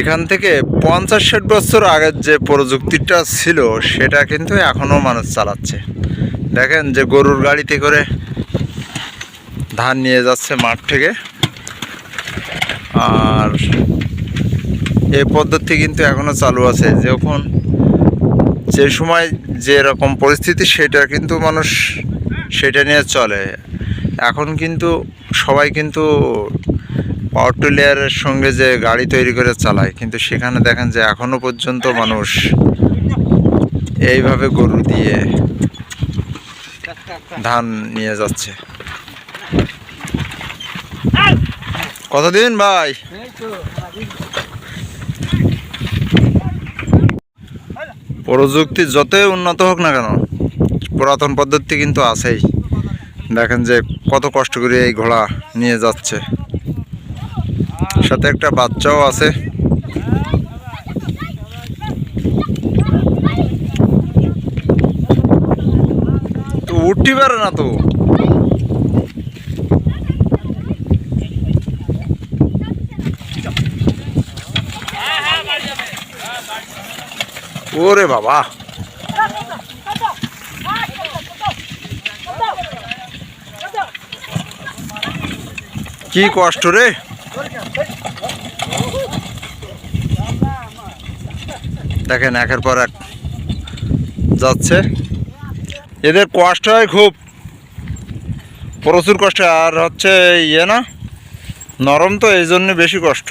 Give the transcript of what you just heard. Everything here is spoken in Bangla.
এখান থেকে পঞ্চাশ ষাট বছর আগের যে প্রযুক্তিটা ছিল, সেটা কিন্তু এখনও মানুষ চালাচ্ছে। দেখেন যে গরুর গাড়িতে করে ধান নিয়ে যাচ্ছে মাঠ থেকে। আর এই পদ্ধতি কিন্তু এখনও চালু আছে। যখন যে সময় যে রকম পরিস্থিতি, সেটা কিন্তু মানুষ, সেটা নিয়ে চলে। এখন কিন্তু সবাই কিন্তু পাওয়ার টিলারের সঙ্গে যে গাড়ি তৈরি করে চালায়, কিন্তু সেখানে দেখেন যে এখনও পর্যন্ত মানুষ এইভাবে গরু দিয়ে ধান নিয়ে যাচ্ছে। কতদিন ভাই? প্রযুক্তি যতই উন্নত হোক না কেন, পুরাতন পদ্ধতি কিন্তু আছেই। দেখেন যে কত কষ্ট করে এই ঘোড়া নিয়ে যাচ্ছে। সাথে একটা বাচ্চাও আছে। তো উঠতে পারে না তো। ওরে বাবা। কি কষ্ট রে? দেখেন, একের পর এক যাচ্ছে। এদের কষ্ট হয় খুব। প্রচুর কষ্ট আর হচ্ছে ইয়ে না, নরম তো এই জন্য বেশি কষ্ট।